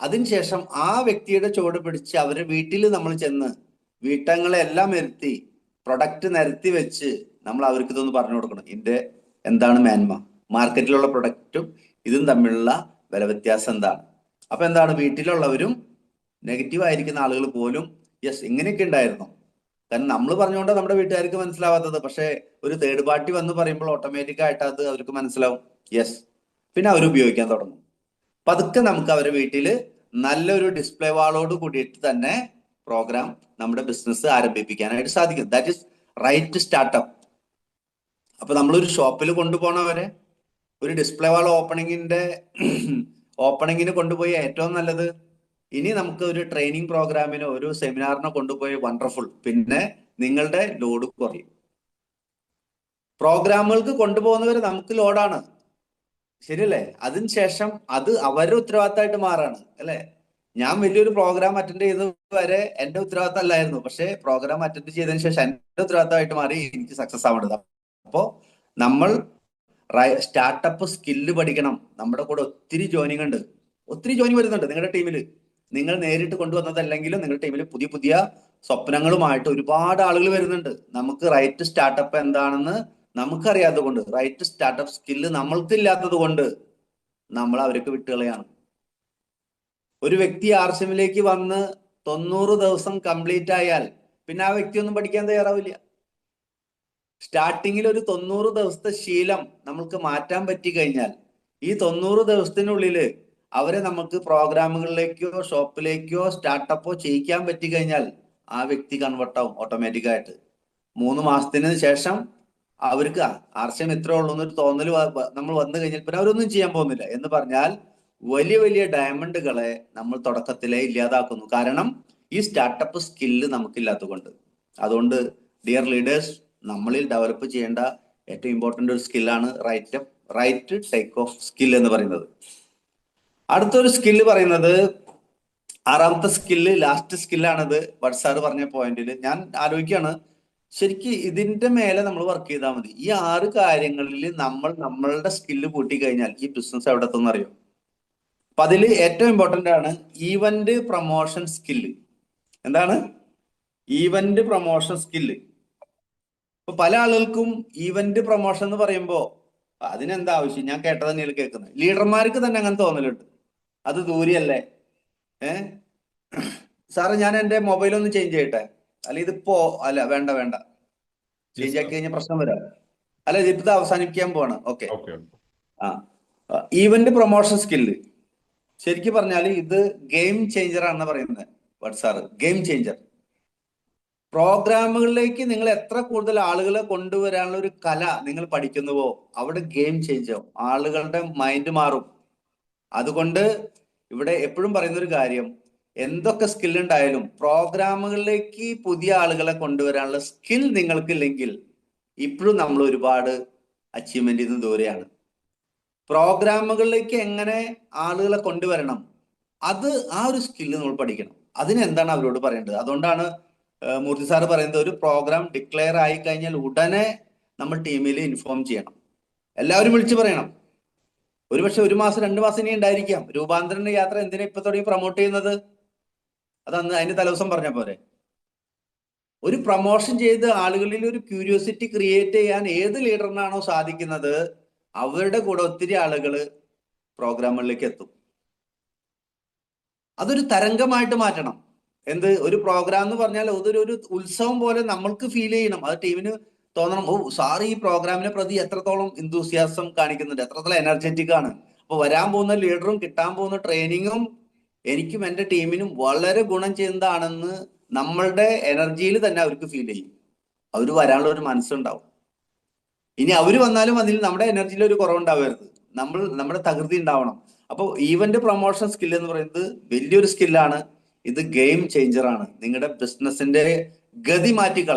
അതിനുശേഷം ആ വ്യക്തിയുടെ ചുവട് പിടിച്ച് അവരെ വീട്ടിൽ നമ്മൾ ചെന്ന് വീട്ടങ്ങളെ എല്ലാം ഇരുത്തി പ്രൊഡക്റ്റ് നിരത്തി വെച്ച് നമ്മൾ അവർക്ക് ഇതൊന്ന് പറഞ്ഞു കൊടുക്കണം. ഇതിന്റെ എന്താണ് മേന്മ? മാർക്കറ്റിലുള്ള പ്രൊഡക്റ്റും ഇതും തമ്മിലുള്ള വില വ്യത്യാസം എന്താണ്? അപ്പൊ എന്താണ്? വീട്ടിലുള്ളവരും നെഗറ്റീവ് ആയിരിക്കുന്ന ആളുകൾ പോലും യെസ് ഇങ്ങനെയൊക്കെ ഉണ്ടായിരുന്നു. കാരണം നമ്മൾ പറഞ്ഞുകൊണ്ട് നമ്മുടെ വീട്ടുകാർക്ക് മനസ്സിലാവാത്തത്. പക്ഷേ ഒരു തേർഡ് പാർട്ടി വന്ന് പറയുമ്പോൾ ഓട്ടോമാറ്റിക് ആയിട്ട് അത് അവർക്ക് മനസ്സിലാവും. യെസ് പിന്നെ അവർ ഉപയോഗിക്കാൻ തുടങ്ങും. പതുക്കെ നമുക്ക് അവരെ വീട്ടിൽ നല്ലൊരു ഡിസ്പ്ലേ വാളോട് കൂടിയിട്ട് തന്നെ പ്രോഗ്രാം നമ്മുടെ ബിസിനസ് ആരംഭിപ്പിക്കാനായിട്ട് സാധിക്കും. That is right to startup അപ്പൊ നമ്മളൊരു ഷോപ്പിൽ കൊണ്ടുപോകണവരെ ഒരു ഡിസ്പ്ലേ വാൾ ഓപ്പണിങ്ങിന്റെ ഓപ്പണിങ്ങിന് കൊണ്ടുപോയി ഏറ്റവും നല്ലത് ഇനി നമുക്ക് ഒരു ട്രെയിനിങ് പ്രോഗ്രാമിനോ ഒരു സെമിനാറിനോ കൊണ്ടുപോയി വണ്ടർഫുൾ പിന്നെ നിങ്ങളുടെ ലോഡ് കുറയും. പ്രോഗ്രാമുകൾക്ക് കൊണ്ടുപോകുന്നവർ നമുക്ക് ലോഡാണ് ശരിയല്ലേ? അതിനുശേഷം അത് അവരുടെ ഉത്തരവാദിത്തമായിട്ട് മാറാണ് അല്ലേ? ഞാൻ വലിയൊരു പ്രോഗ്രാം അറ്റൻഡ് ചെയ്ത വരെ എന്റെ ഉത്തരവാദിത്തം അല്ലായിരുന്നു പക്ഷേ പ്രോഗ്രാം അറ്റൻഡ് ചെയ്തതിനു ശേഷം എന്റെ ഉത്തരവാദിത്തമായിട്ട് മാറി എനിക്ക് സക്സസ് ആവേണ്ടത് അപ്പോ നമ്മൾ സ്റ്റാർട്ടപ്പ് സ്കില്ല് പഠിക്കണം. നമ്മുടെ കൂടെ ഒത്തിരി ജോയിനിങ് ഉണ്ട്. ഒത്തിരി ജോയിനിങ് വരുന്നുണ്ട് നിങ്ങളുടെ ടീമിൽ നിങ്ങൾ നേരിട്ട് കൊണ്ടുവന്നതല്ലെങ്കിലും നിങ്ങളുടെ ടീമിൽ പുതിയ പുതിയ സ്വപ്നങ്ങളുമായിട്ട് ഒരുപാട് ആളുകൾ വരുന്നുണ്ട്. നമുക്ക് റൈറ്റ് സ്റ്റാർട്ടപ്പ് എന്താണെന്ന് നമുക്കറിയാത്തത് കൊണ്ട് റൈറ്റ് സ്റ്റാർട്ടപ്പ് സ്കില്ല് നമ്മൾക്കില്ലാത്തത് കൊണ്ട് നമ്മൾ അവർക്ക് വിട്ടുകളയാണ്. ഒരു വ്യക്തി ആർഷമിലേക്ക് വന്ന് തൊണ്ണൂറ് ദിവസം കംപ്ലീറ്റ് ആയാൽ പിന്നെ ആ വ്യക്തി ഒന്നും പഠിക്കാൻ തയ്യാറാവില്ല. സ്റ്റാർട്ടിങ്ങിൽ ഒരു തൊണ്ണൂറ് ദിവസത്തെ ശീലം നമ്മൾക്ക് മാറ്റാൻ പറ്റി കഴിഞ്ഞാൽ ഈ തൊണ്ണൂറ് ദിവസത്തിനുള്ളിൽ അവരെ നമുക്ക് പ്രോഗ്രാമുകളിലേക്കോ ഷോപ്പിലേക്കോ സ്റ്റാർട്ടപ്പോ ചെയ്യിക്കാൻ പറ്റി കഴിഞ്ഞാൽ ആ വ്യക്തി കൺവേർട്ട് ആവും ഓട്ടോമാറ്റിക് ആയിട്ട്. മൂന്ന് മാസത്തിന് ശേഷം അവർക്ക് ആർഷം എത്ര ഉള്ളൂ എന്നൊരു തോന്നൽ നമ്മൾ വന്നു കഴിഞ്ഞാൽ പിന്നെ അവരൊന്നും ചെയ്യാൻ പോകുന്നില്ല. എന്ന് പറഞ്ഞാൽ വലിയ വലിയ ഡയമണ്ടുകളെ നമ്മൾ തുടക്കത്തിലെ ഇല്ലാതാക്കുന്നു. കാരണം ഈ സ്റ്റാർട്ടപ്പ് സ്കില്ല് നമുക്കില്ലാത്തതുകൊണ്ട്. അതുകൊണ്ട് ഡിയർ ലീഡേഴ്സ് നമ്മളിൽ ഡെവലപ്പ് ചെയ്യേണ്ട ഏറ്റവും ഇമ്പോർട്ടന്റ് ഒരു സ്കില്ലാണ് right right take off skill എന്ന് പറയുന്നത്. അടുത്തൊരു സ്കില്ല് പറയുന്നത് ആറാമത്തെ സ്കില്ല് ലാസ്റ്റ് സ്കില്ലാണത് വട്സാർ സാർ പറഞ്ഞ പോയിന്റിൽ ഞാൻ ആലോചിക്കുകയാണ് ശരിക്കും ഇതിന്റെ മേലെ നമ്മൾ വർക്ക് ചെയ്താൽ മതി. ഈ ആറ് കാര്യങ്ങളിൽ നമ്മൾ നമ്മളുടെ സ്കില്ല് കൂട്ടി കഴിഞ്ഞാൽ ഈ ബിസിനസ് എവിടെ എത്തുന്നറിയോ അപ്പൊ അതിൽ ഏറ്റവും ഇമ്പോർട്ടന്റ് ആണ് ഈവന്റ് പ്രൊമോഷൻ സ്കില്ല് എന്താണ്? ഈവന്റ് പ്രൊമോഷൻ സ്കില്ല് ഇപ്പൊ പല ആളുകൾക്കും ഈവന്റ് പ്രൊമോഷൻ എന്ന് പറയുമ്പോ അതിനെന്താ ആവശ്യം? ഞാൻ കേട്ടത് തന്നെയാണ് കേൾക്കുന്നത്. ലീഡർമാർക്ക് തന്നെ അങ്ങനെ തോന്നലുണ്ട്. അത് ദൂരെയല്ലേ? ഏഹ് സാറ് ഞാൻ എന്റെ മൊബൈൽ ഒന്ന് ചേഞ്ച് ചെയ്യട്ടെ? അല്ല ഇതിപ്പോ അല്ല വേണ്ട വേണ്ട. ചേഞ്ച് ആക്കി കഴിഞ്ഞാൽ പ്രശ്നം വരാം. അല്ല ഇതിപ്പോ അവസാനിപ്പിക്കാൻ പോണ ഓക്കെ ആ ഈവന്റ് പ്രൊമോഷൻ സ്കില്ല് ശരിക്കും പറഞ്ഞാൽ ഇത് ഗെയിം ചേഞ്ചർ ആണെന്ന് പറയുന്നത് വാട്സാറ് സാറ് ഗെയിം ചേഞ്ചർ പ്രോഗ്രാമുകളിലേക്ക് നിങ്ങൾ എത്ര കൂടുതൽ ആളുകളെ കൊണ്ടുവരാനുള്ള ഒരു കല നിങ്ങൾ പഠിക്കുന്നുവോ അവിടെ ഗെയിം ചേഞ്ച് ആവും. ആളുകളുടെ മൈൻഡ് മാറും. അതുകൊണ്ട് ഇവിടെ എപ്പോഴും പറയുന്ന ഒരു കാര്യം എന്തൊക്കെ സ്കിൽ ഉണ്ടായാലും പ്രോഗ്രാമുകളിലേക്ക് പുതിയ ആളുകളെ കൊണ്ടുവരാനുള്ള സ്കിൽ നിങ്ങൾക്ക് ഇല്ലെങ്കിൽ ഇപ്പോഴും നമ്മൾ ഒരുപാട് അച്ചീവ്മെന്റിൽ നിന്ന് ദൂരെയാണ്. പ്രോഗ്രാമുകളിലേക്ക് എങ്ങനെ ആളുകളെ കൊണ്ടുവരണം അത് ആ ഒരു സ്കില്ല് നമ്മൾ പഠിക്കണം. അതിന് എന്താണ് അവരോട് പറയേണ്ടത്? അതുകൊണ്ടാണ് മൂർത്തി സാറ് പറയുന്നത് ഒരു പ്രോഗ്രാം ഡിക്ലെയർ ആയി കഴിഞ്ഞാൽ ഉടനെ നമ്മൾ ടീമിൽ ഇൻഫോം ചെയ്യണം. എല്ലാവരും വിളിച്ചു പറയണം. ഒരുപക്ഷെ ഒരു മാസം രണ്ട് മാസം ഇനി ഉണ്ടായിരിക്കാം രൂപാന്തരണ യാത്ര എന്തിനാ ഇപ്പൊ തുടങ്ങി പ്രൊമോട്ട് ചെയ്യുന്നത്? അത് അന്ന് അതിന്റെ തലവസം പറഞ്ഞ പോലെ ഒരു പ്രമോഷൻ ചെയ്ത് ആളുകളിൽ ഒരു ക്യൂരിയോസിറ്റി ക്രിയേറ്റ് ചെയ്യാൻ ഏത് ലീഡറിനാണോ സാധിക്കുന്നത് അവരുടെ കൂടെ ഒത്തിരി ആളുകൾ പ്രോഗ്രാമുകളിലേക്ക് എത്തും. അതൊരു തരംഗമായിട്ട് മാറ്റണം. എന്ത്? ഒരു പ്രോഗ്രാം എന്ന് പറഞ്ഞാൽ അതൊരു ഒരു ഉത്സവം പോലെ നമ്മൾക്ക് ഫീൽ ചെയ്യണം. അത് ടീമിന് തോന്നണം. ഓ സാർ ഈ പ്രോഗ്രാമിനെ പ്രതി എത്രത്തോളം ഇന്തൂസിയാസം കാണിക്കുന്നുണ്ട്? എത്രത്തോളം എനർജറ്റിക് ആണ്? അപ്പൊ വരാൻ പോകുന്ന ലീഡറും കിട്ടാൻ പോകുന്ന ട്രെയിനിങ്ങും എനിക്കും എന്റെ ടീമിനും വളരെ ഗുണം ചെയ്യുന്നതാണെന്ന് നമ്മളുടെ എനർജിയിൽ തന്നെ അവർക്ക് ഫീൽ ചെയ്യും. അവർ വരാനുള്ള ഒരു മനസ്സുണ്ടാവും. ഇനി അവർ വന്നാലും അതിൽ നമ്മുടെ എനർജിയിൽ ഒരു കുറവുണ്ടാവരുത്. നമ്മൾ നമ്മുടെ തകൃതി ഉണ്ടാവണം. അപ്പോൾ ഈവന്റ് പ്രൊമോഷൻ സ്കിൽ എന്ന് പറയുന്നത് വലിയൊരു സ്കില്ലാണ് ഇത് ഗെയിം ചേഞ്ചറാണ് നിങ്ങളുടെ ബിസിനസിന്റെ ഗതി മാറ്റി കളയും